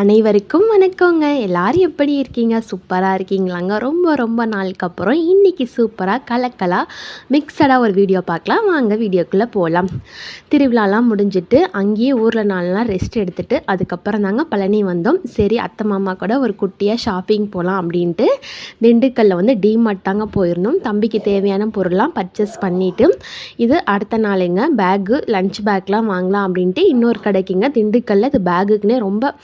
அனைவருக்கும் வணக்கங்க. எல்லாரும் எப்படி இருக்கீங்க? சூப்பராக இருக்கீங்களாங்க. ரொம்ப ரொம்ப நாளுக்கு அப்புறம் இன்றைக்கி சூப்பராக கலக்கலாக மிக்சடாக ஒரு வீடியோ பார்க்கலாம். வாங்க வீடியோக்குள்ளே போகலாம் திருவிழாலாம் முடிஞ்சிட்டு அங்கேயே ஊரில் நாலெலாம் ரெஸ்ட் எடுத்துகிட்டு அதுக்கப்புறம் தாங்க பழனி வந்தோம். சரி அத்தை மாமா கூட ஒரு குட்டியாக ஷாப்பிங் போகலாம் அப்படின்ட்டு திண்டுக்கல்லில் வந்து டிமார்ட் தாங்க போயிருந்தோம். தம்பிக்கு தேவையான பொருள்லாம் பர்ச்சேஸ் பண்ணிவிட்டு இது அடுத்த நாளுங்க பேக்கு லஞ்ச் பேக்லாம் வாங்கலாம் அப்படின்ட்டு இன்னொரு கடைக்குங்க. திண்டுக்கல்லில் இது பேகுக்குன்னே ரொம்ப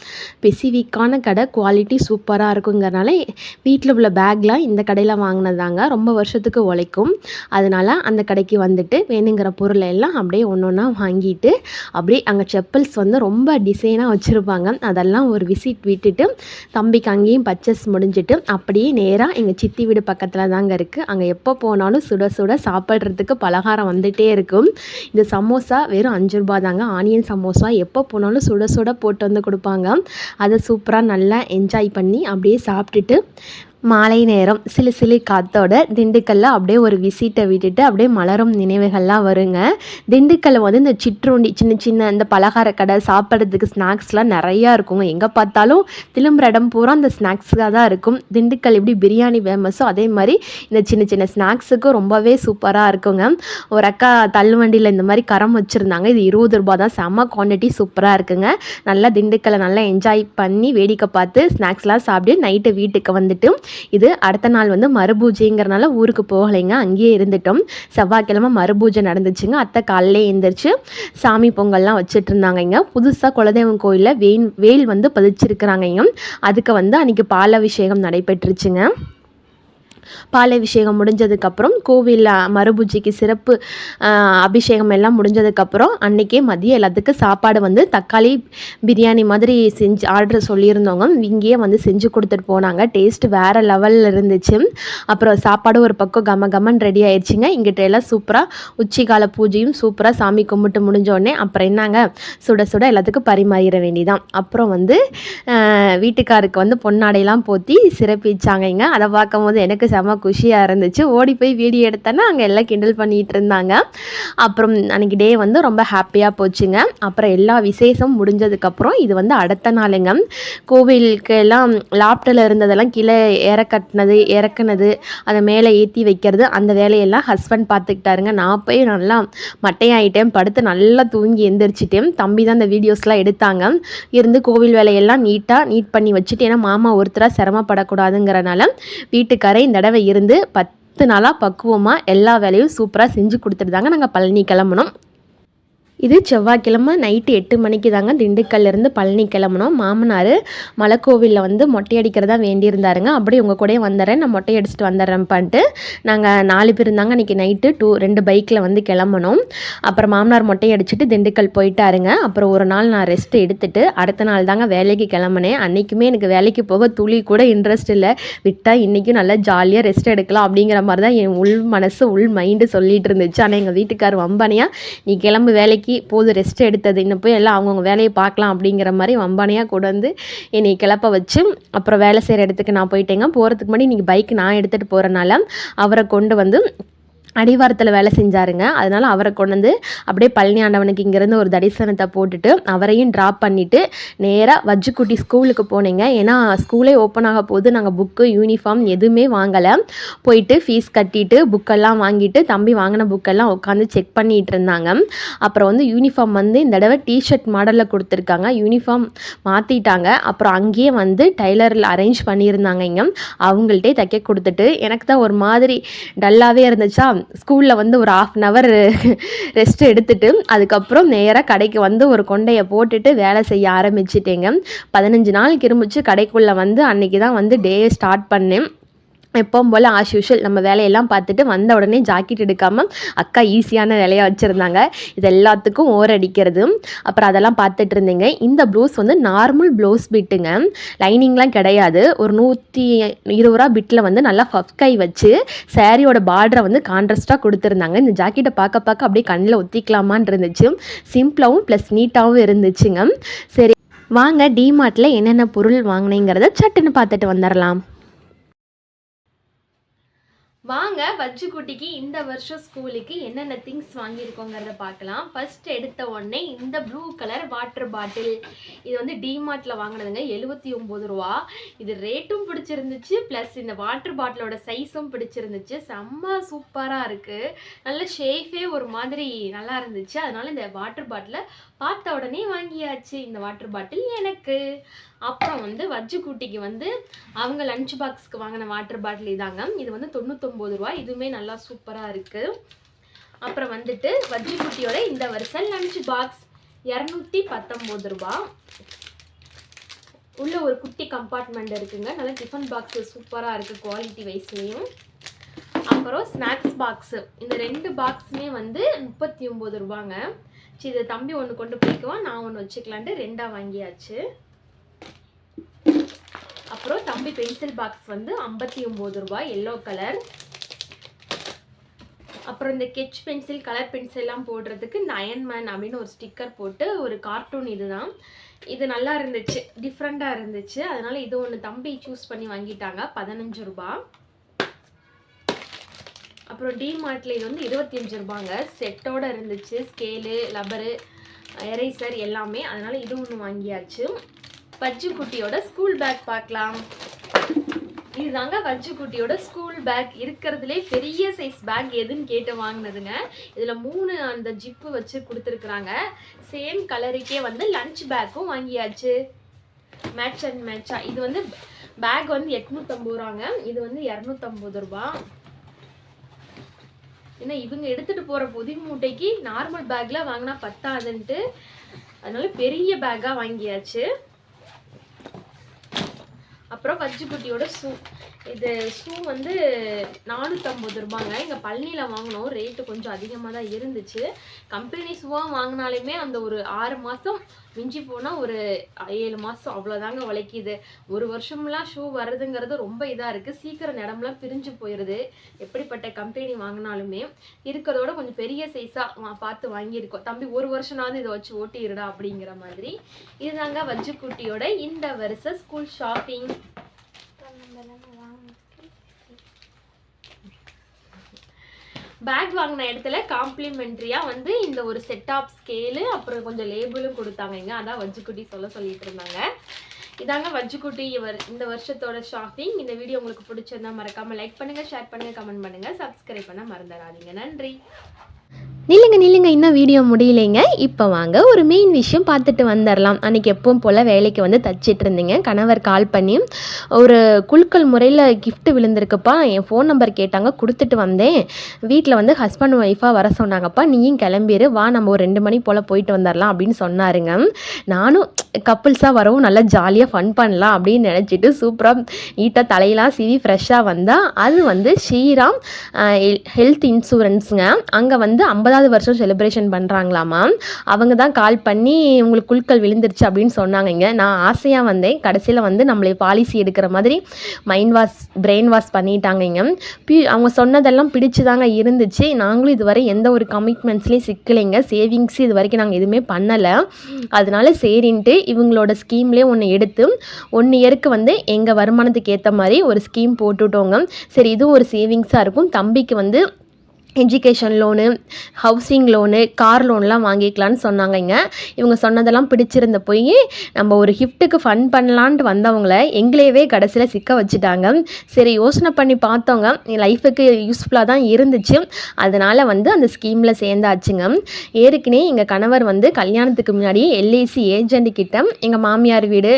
பெசிஃபிக்கான கடை குவாலிட்டி சூப்பராக இருக்குங்கிறனால வீட்டில் உள்ள பேக்லாம் இந்த கடையில் வாங்கினதாங்க. ரொம்ப வருஷத்துக்கு உழைக்கும். அதனால் அந்த கடைக்கு வந்துட்டு வேணுங்கிற பொருளை எல்லாம் அப்படியே ஒன்று ஒன்றா வாங்கிட்டு அப்படியே அங்கே செப்பல்ஸ் வந்து ரொம்ப டிசைனாக வச்சுருப்பாங்க. அதெல்லாம் ஒரு விசிட் விட்டுட்டு தம்பிக்கு அங்கேயும் பர்ச்சேஸ் முடிஞ்சிட்டு அப்படியே நேராக எங்கள் சித்தி வீடு பக்கத்தில் தாங்க இருக்குது அங்கே எப்போ போனாலும் சுட சுட சாப்பிட்றதுக்கு பலகாரம் வந்துகிட்டே இருக்கும். இந்த சமோசா வெறும் அஞ்சு ரூபா தாங்க. ஆனியன் சமோசா எப்போ போனாலும் சுட சுட போட்டு வந்து கொடுப்பாங்க. அதை சூப்பராக நல்லா என்ஜாய் பண்ணி அப்படியே சாப்பிட்டுட்டு மாலை நேரம் சிலு சிலு காத்தோட திண்டுக்கல்லில் அப்படியே ஒரு விசிட்டை விட்டுட்டு அப்படியே மலரும் நினைவுகள்லாம் வருங்க. திண்டுக்கல்ல வந்து இந்த சிற்றுண்டி சின்ன சின்ன இந்த பலகார கடை சாப்பிட்றதுக்கு ஸ்நாக்ஸ்லாம் நிறையா இருக்குங்க. எங்கே பார்த்தாலும் திரும்புகிற இடம் பூரா அந்த ஸ்நாக்ஸாக தான் இருக்கும். திண்டுக்கல் எப்படி பிரியாணி ஃபேமஸோ அதே மாதிரி இந்த சின்ன சின்ன ஸ்நாக்ஸுக்கும் ரொம்பவே சூப்பராக இருக்குங்க. ஒரு அக்கா தள்ளுவண்டியில் இந்த மாதிரி கரம் வச்சுருந்தாங்க. இது இருபது ரூபா தான். செம்ம குவான்டிட்டி சூப்பராக இருக்குங்க. நல்லா திண்டுக்கல்லை நல்லா என்ஜாய் பண்ணி வேடிக்கை பார்த்து ஸ்நாக்ஸ்லாம் சாப்பிட்டு நைட்டு வீட்டுக்கு வந்துட்டு இது அடுத்த நாள் வந்து மறுபூஜைங்கிறனால ஊருக்கு போகலைங்க அங்கேயே இருந்துட்டோம். செவ்வாய்க்கிழமை மறுபூஜை நடந்துச்சுங்க. அத்தை காலையிலே எழுந்திரிச்சு சாமி பொங்கல்லாம் வச்சுட்டு இருந்தாங்கங்க புதுசாக குலதெய்வம் கோயிலில் வெயில் வெயில் வந்து பதிச்சிருக்கிறாங்க அதுக்கு வந்து அன்றைக்கி பாலாபிஷேகம் நடைபெற்றுச்சுங்க. பாலாபிஷேகம் முடிஞ்சதுக்கப்புறம் கோவிலில் மறுபூஜைக்கு சிறப்பு அபிஷேகம் எல்லாம் முடிஞ்சதுக்கப்புறம் அன்றைக்கே மதியம் எல்லாத்துக்கும் சாப்பாடு வந்து தக்காளி பிரியாணி மாதிரி செஞ்சு ஆர்டர் சொல்லியிருந்தவங்க. இங்கேயே வந்து செஞ்சு கொடுத்துட்டு போனாங்க. டேஸ்ட் வேறு லெவலில் இருந்துச்சு. அப்புறம் சாப்பாடு ஒரு பக்கம் கம கமன் ரெடி ஆயிடுச்சுங்க இங்கிட்ட எல்லாம் சூப்பராக உச்சிகால பூஜையும் சூப்பராக சாமி கும்பிட்டு முடிஞ்சோடனே அப்புறம் என்னங்க? சுட சுட எல்லாத்துக்கும் பரிமாறிட வேண்டிதான். அப்புறம் வந்து வீட்டுக்காருக்கு வந்து பொன்னாடையெல்லாம் போற்றி சிறப்பிச்சாங்கங்க அதை பார்க்கும்போது எனக்கு செம குஷியாக இருந்துச்சு. ஓடி போய் வீடியோ எடுத்தேன்னா அங்கே எல்லாம் கிண்டல் பண்ணிகிட்டு இருந்தாங்க. அப்புறம் அன்றைக்கி டே வந்து ரொம்ப ஹாப்பியாக போச்சுங்க. அப்புறம் எல்லா விசேஷம் முடிஞ்சதுக்கப்புறம் இது வந்து அடுத்த நாளுங்க. கோவிலுக்கு எல்லாம் லாப்டில் இருந்ததெல்லாம் கீழே ஏற கட்டினது இறக்குனது அதை மேலே ஏற்றி வைக்கிறது அந்த வேலையெல்லாம் ஹஸ்பண்ட் பார்த்துக்கிட்டாருங்க. நான் போய் நல்லா மட்டையாயிட்டேன். படுத்து நல்லா தூங்கி எந்திரிச்சிட்டேன். தம்பி தான் அந்த வீடியோஸ்லாம் எடுத்தாங்க. இருந்து கோவில் வேலையெல்லாம் நீட்டாக நீட் பண்ணி வச்சுட்டு ஏன்னா மாமா ஒருத்தராக சிரமப்படக்கூடாதுங்கிறனால வீட்டுக்காரே இந்த தடவை இருந்து பத்து நாளாக பக்குவமாக எல்லா வேலையும் சூப்பராக செஞ்சு கொடுத்துட்டு தாங்க நாங்கள் பழனி கிளம்புனோம் இது செவ்வாய்க்கிழமை நைட்டு எட்டு மணிக்கு தாங்க திண்டுக்கல்லேருந்து பழனி கிளம்புனோம். மாமனார் மலைக்கோவிலில் வந்து மொட்டை அடிக்கிறதா வேண்டியிருந்தாருங்க. அப்படி உங்கள் கூடயே வந்துடுறேன் நான் மொட்டை அடிச்சுட்டு வந்துடுறேன்ப்பான்ட்டு நாங்கள் நாலு பேர் இருந்தாங்க அன்றைக்கி நைட்டு டூ ரெண்டு பைக்கில் வந்து கிளம்பணும் அப்புறம் மாமனார் மொட்டை அடிச்சுட்டு திண்டுக்கல் போயிட்டாருங்க. அப்புறம் ஒரு நாள் நான் ரெஸ்ட் எடுத்துட்டு அடுத்த நாள் தாங்க வேலைக்கு கிளம்புனேன். அன்றைக்குமே எனக்கு வேலைக்கு போக துளி கூட இன்ட்ரெஸ்ட் இல்லை. விட்டால் இன்றைக்கும் நல்லா ஜாலியாக ரெஸ்ட் எடுக்கலாம் அப்படிங்கிற மாதிரி தான் என் உள் மனசு உள் மைண்டு சொல்லிட்டு இருந்துச்சு. ஆனால் எங்கள் வீட்டுக்கார் வம்பனையாக நீ கிளம்பு வேலைக்கு வேலைக்கு போது ரெஸ்ட் எடுத்தது. இன்னும் போய் எல்லாம் அவங்கவுங்க வேலையை பார்க்கலாம் அப்படிங்கிற மாதிரி வம்பானையாக கொண்டு வந்து என்னை கிளப்ப வச்சு அப்புறம் வேலை செய்கிற இடத்துக்கு நான் போயிட்டேங்க. போகிறதுக்கு முன்னாடி இன்றைக்கி பைக் நான் எடுத்துகிட்டு போகிறனால அவரை கொண்டு வந்து அடிவாரத்தில் வேலை செஞ்சாருங்க. அதனால் அவரை கொண்டு வந்து அப்படியே பழனி ஆண்டவனுக்கு இங்கேருந்து ஒரு தரிசனத்தை போட்டுட்டு அவரையும் ட்ராப் பண்ணிவிட்டு நேராக வஜ்ஜுக்குட்டி ஸ்கூலுக்கு போனீங்க. ஏன்னா ஸ்கூலே ஓப்பன் ஆக போது நாங்கள் புக்கு யூனிஃபார்ம் எதுவுமே வாங்கலை. போயிட்டு ஃபீஸ் கட்டிட்டு புக்கெல்லாம் வாங்கிட்டு தம்பி வாங்கின புக்கெல்லாம் உட்காந்து செக் பண்ணிகிட்டு இருந்தாங்க. அப்புறம் வந்து யூனிஃபார்ம் வந்து இந்த தடவை டிஷர்ட் மாடலில் கொடுத்துருக்காங்க. யூனிஃபார்ம் மாற்றிட்டாங்க அப்புறம் அங்கேயே வந்து டைலரில் அரேஞ்ச் பண்ணியிருந்தாங்க இங்கே. அவங்கள்ட்டே தைக்க கொடுத்துட்டு எனக்கு தான் ஒரு மாதிரி டல்லாகவே இருந்துச்சா? ஸ்கூலில் வந்து ஒரு ஆஃப் அன் ஹவர் ரெஸ்ட் எடுத்துட்டு அதுக்கப்புறம் நேராக கடைக்கு வந்து ஒரு கொண்டையை போட்டுட்டு வேலை செய்ய ஆரம்பிச்சிட்டேங்க. பதினஞ்சு நாள் கிரும்பிச்சு கடைக்குள்ளே வந்து அன்றைக்கி தான் வந்து டே ஸ்டார்ட் பண்ணேன். எப்பவும் போல் ஆஸ் யூஷுவல் நம்ம வேலையெல்லாம் பார்த்துட்டு வந்த உடனே ஜாக்கெட் எடுக்காமல் அக்கா ஈஸியான வேலையாக வச்சுருந்தாங்க. இது எல்லாத்துக்கும் ஓர் அடிக்கிறது. அப்புறம் அதெல்லாம் பார்த்துட்டு இருந்தீங்க. இந்த ப்ளவுஸ் வந்து நார்மல் ப்ளவுஸ் பிட்டுங்க லைனிங்லாம் கிடையாது. ஒரு நூற்றி இருபது ரூபா பிட்டில் வந்து நல்லா ஃபஃப் கை வச்சு சேரீயோட பார்டரை வந்து கான்ட்ரஸ்ட்டாக கொடுத்துருந்தாங்க. இந்த ஜாக்கெட்டை பார்க்க பார்க்க அப்படியே கண்ணில் ஒத்திக்கலாமான் இருந்துச்சு. சிம்பிளாகவும் ப்ளஸ் நீட்டாகவும் இருந்துச்சுங்க. சரி வாங்க டிமார்ட்டில் என்னென்ன பொருள் வாங்கினேங்கிறத சட்டுன்னு பார்த்துட்டு வந்துடலாம் வாங்க வஜ்ஜு குட்டிக்கு இந்த வருஷம் ஸ்கூலுக்கு என்னென்ன திங்ஸ் வாங்கியிருக்கோங்கிறத பார்க்கலாம். ஃபர்ஸ்ட் எடுத்த உடனே இந்த ப்ளூ கலர் வாட்டர் பாட்டில் இது வந்து டிமார்ட்டில் வாங்கினதுங்க எழுபத்தி ஒம்பது ரூபா. இது ரேட்டும் பிடிச்சிருந்துச்சு ப்ளஸ் இந்த வாட்டர் பாட்டிலோட சைஸும் பிடிச்சிருந்துச்சு. செம்ம சூப்பராக இருக்குது நல்ல ஷேஃபே ஒரு மாதிரி நல்லா இருந்துச்சு. அதனால் இந்த வாட்டர் பாட்டிலை பார்த்த உடனே வாங்கியாச்சு இந்த வாட்டர் பாட்டில் எனக்கு. அப்புறம் வந்து வஜ்ஜு குட்டிக்கு வந்து அவங்க லஞ்ச் பாக்ஸ்க்கு வாங்கின வாட்டர் பாட்டில் இதாங்க. இது வந்து தொண்ணூத்தொம்பது ரூபா இதுவுமே நல்லா சூப்பராக இருக்குது அப்புறம் வந்துட்டு வஜ்ஜி குட்டியோட இந்த வருஷம் லஞ்ச் பாக்ஸ் இரநூத்தி பத்தொம்போது ரூபா உள்ள ஒரு குட்டி கம்பார்ட்மெண்ட் இருக்குங்க. நல்லா டிஃபன் பாக்ஸு சூப்பராக இருக்குது குவாலிட்டி வைஸ்லேயும் அப்புறம் ஸ்நாக்ஸ் பாக்ஸு இந்த ரெண்டு பாக்ஸுமே வந்து முப்பத்தி ஒம்பது ரூபாங்க. சரி இதை தம்பி ஒன்று கொண்டு போய்க்குவோம் நான் ஒன்று வச்சுக்கலான்ட்டு ரெண்டாக வாங்கியாச்சு. அப்புறம் தம்பி பென்சில் பாக்ஸ் வந்து ஐம்பத்தி ஒம்பது ரூபாய். எல்லோ கலர் அப்புறம் இந்த கெச் பென்சில் கலர் பென்சில்லாம் போடுறதுக்கு நயன் மேன் அப்படின்னு ஒரு ஸ்டிக்கர் போட்டு ஒரு கார்ட்டூன் இதுதான். இது நல்லா இருந்துச்சு டிஃப்ரெண்ட்டாக இருந்துச்சு. அதனால் இது ஒன்று தம்பி சூஸ் பண்ணி வாங்கிட்டாங்க பதினஞ்சு ரூபா. அப்புறம் டிமார்ட்டில் இது வந்து இருபத்தி அஞ்சு ரூபாங்க செட்டோட இருந்துச்சு ஸ்கேலு லப்பரு எரேசர் எல்லாமே. அதனால இது ஒன்று வாங்கியாச்சு. பஜ்ஜு குட்டியோட ஸ்கூல் பேக் பார்க்கலாம். இதுதாங்க வஜ்ஜு குட்டியோட ஸ்கூல் பேக் இருக்கிறதுலே பெரிய சைஸ் பேக் எதுன்னு கேட்டு வாங்கினதுங்க. இதில் மூணு அந்த ஜிப்பு வச்சு கொடுத்துருக்குறாங்க. சேம் கலருக்கே வந்து லன்ச் பேக்கும் வாங்கியாச்சு. மேட்ச் அண்ட் மேட்சா இது வந்து பேக் வந்து எட்நூற்றம்பது ரூபாங்க. இது வந்து இரநூத்தம்பது ரூபா. ஏன்னா இவங்க எடுத்துகிட்டு போகிற புதி மூட்டைக்கு நார்மல் பேக்கில் வாங்கினா பத்தாதுன்ட்டு. அதனால பெரிய பேக்காக வாங்கியாச்சு. அப்புறம் பஜ்ஜிக்குட்டியோட ஷூ இது ஷூ வந்து நானூற்றம்பது ரூபாங்க. இங்கே பழனியில் வாங்கினோம். ரேட்டு கொஞ்சம் அதிகமாக தான் இருந்துச்சு. கம்பெனி ஷூவாக வாங்கினாலுமே அந்த ஒரு ஆறு மாதம் மிஞ்சி போனால் ஒரு ஏழு மாதம் அவ்வளோதாங்க உழைக்கிது ஒரு வருஷம்லாம் ஷூ வர்றதுங்கிறது ரொம்ப இதாக இருக்குது சீக்கிரம் இடம்லாம் பிரிஞ்சு போயிடுது எப்படிப்பட்ட கம்பெனி வாங்கினாலுமே இருக்கிறதோட கொஞ்சம் பெரிய சைஸாக பார்த்து வாங்கியிருக்கோம். தம்பி ஒரு வருஷனாவது இதை வச்சு ஓட்டிடுடா அப்படிங்கிற மாதிரி. இதுதாங்க வஜ்ஜுக்குட்டியோட இந்த வருஷம் ஸ்கூல் ஷாப்பிங் பேக் வாங்கின இடத்துல காம்ப்ளிமெண்ட்ரியாக வந்து இந்த ஒரு செட் ஆஃப் ஸ்கேலு அப்புறம் கொஞ்சம் லேபிளும் கொடுத்தாங்க. இங்க அதான் வஜ்ஜுக்குட்டி சொல்ல சொல்லிட்டு இருந்தாங்க. இதாங்க வஜ்ஜுக்குட்டி இவர் இந்த வருஷத்தோட ஷாப்பிங் இந்த வீடியோ உங்களுக்கு பிடிச்சிருந்தா மறக்காமல் லைக் பண்ணுங்கள் ஷேர் பண்ணுங்கள் கமெண்ட் பண்ணுங்கள் சப்ஸ்கிரைப் பண்ண மறந்துடாதீங்க. நன்றி. நில்லுங்க நில்லுங்க இன்னும் வீடியோ முடியலைங்க. இப்போ வாங்க ஒரு மெயின் விஷயம் பார்த்துட்டு வந்துடலாம் அன்றைக்கி எப்பவும் போல் வேலைக்கு வந்து தச்சிட்டு இருந்தீங்க. கணவர் கால் பண்ணி ஒரு குழுக்கள் முறையில் கிஃப்ட் விழுந்திருக்குப்பா. என் ஃபோன் நம்பர் கேட்டாங்க கொடுத்துட்டு வந்தேன். வீட்டில் வந்து ஹஸ்பண்ட் ஒய்ஃபாக வர சொன்னாங்கப்பா. நீயும் கிளம்பிடு வா நம்ம ஒரு ரெண்டு மணி போல் போயிட்டு வந்துடலாம் அப்படின்னு சொன்னாருங்க. நானும் கப்புள்ஸாக வரவும் நல்லா ஜாலியாக ஃபன் பண்ணலாம் அப்படின்னு நினச்சிட்டு சூப்பராக நீட்டாக தலையெல்லாம் சிவி ஃப்ரெஷ்ஷாக வந்தால் அது வந்து ஸ்ரீராம் ஹெல்த் இன்சூரன்ஸுங்க அங்கே வந்து வந்து ஐம்பதாவது வருஷம் செலிப்ரேஷன் பண்ணுறாங்களாமா அவங்க தான் கால் பண்ணி உங்களுக்கு குழுக்கள் விழுந்துருச்சு அப்படின்னு சொன்னாங்க நான் ஆசையாக வந்தேன். கடைசியில் வந்து நம்மளை பாலிசி எடுக்கிற மாதிரி மைண்ட் வாஷ் பிரெயின் வாஷ் பண்ணிட்டாங்கங்க. பி அவங்க சொன்னதெல்லாம் பிடிச்சு தாங்க இருந்துச்சு. நாங்களும் இதுவரை எந்த ஒரு கமிட்மெண்ட்ஸ்லேயும் சிக்கலைங்க. சேவிங்ஸ் இது வரைக்கும் நாங்கள் எதுவுமே பண்ணலை. அதனால சரின்ட்டு இவங்களோட ஸ்கீம்லேயே ஒன்று எடுத்து ஒன் இயருக்கு வந்து எங்கள் வருமானத்துக்கு ஏற்ற மாதிரி ஒரு ஸ்கீம் போட்டுவிட்டோங்க சரி இதுவும் ஒரு சேவிங்ஸாக இருக்கும். தம்பிக்கு வந்து education loan housing loan car லோன்லாம் வாங்கிக்கலான்னு சொன்னாங்கங்க. இவங்க சொன்னதெல்லாம் பிடிச்சிருந்த போய் நம்ம ஒரு கிஃப்ட்டுக்கு ஃபன் பண்ணலான்ட்டு வந்தவங்கள எங்களையவே கடைசியில் சிக்க வச்சுட்டாங்க. சரி யோசனை பண்ணி பார்த்தவங்க லைஃபுக்கு யூஸ்ஃபுல்லாக தான் இருந்துச்சு. அதனால் வந்து அந்த ஸ்கீமில் சேர்ந்தாச்சுங்க. ஏற்கனவே எங்கள் கணவர் வந்து கல்யாணத்துக்கு முன்னாடி எல்ஐசி ஏஜென்ட் கிட்ட எங்கள் மாமியார் வீடு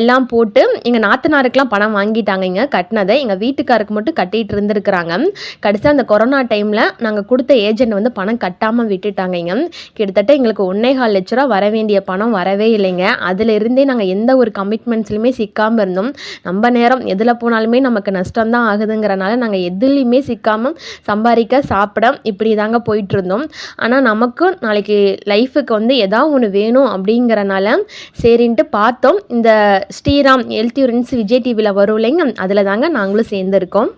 எல்லாம் போட்டு எங்கள் நாத்தனாருக்கெலாம் பணம் வாங்கிட்டாங்கங்க. கட்டினதை எங்கள் வீட்டுக்காருக்கு மட்டும் கட்டிகிட்டு இருந்திருக்கிறாங்க. கடைசியாக அந்த கொரோனா டைமில் நாங்கள் கொடுத்த ஏஜென்ட் வந்து பணம் கட்டாமல் விட்டுட்டாங்கங்க. கிட்டத்தட்ட எங்களுக்கு ஒன்றே கால் லட்ச ரூபா வர வேண்டிய பணம் வரவே இல்லைங்க. அதில் இருந்தே நாங்கள் எந்த ஒரு கமிட்மெண்ட்ஸ்லையுமே சிக்காமல் இருந்தோம். நம்ம நேரம் எதில் போனாலுமே நமக்கு நஷ்டம் தான் ஆகுதுங்கிறனால நாங்கள் எதுலேயுமே சிக்காமல் சம்பாதிக்க சாப்பிட இப்படி தாங்க போயிட்டு இருந்தோம். ஆனால் நமக்கும் நாளைக்கு லைஃபுக்கு வந்து எதாவது ஒன்று வேணும் அப்படிங்கிறனால சரின்ட்டு பார்த்தோம். இந்த ஸ்ரீராம் ஹெல்த் யூரன்ஸ் விஜய் டிவியில் வரும் இல்லைங்க. அதில் தாங்க நாங்களும் சேர்ந்துருக்கோம்.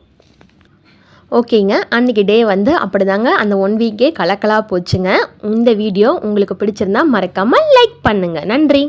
ஓகேங்க. அன்றைக்கி டே வந்து அப்படி தாங்க அந்த ஒன் வீக்கே கலக்கலாக போச்சுங்க. இந்த வீடியோ உங்களுக்கு பிடிச்சிருந்தா மறக்காமல் லைக் பண்ணுங்கள் நன்றி.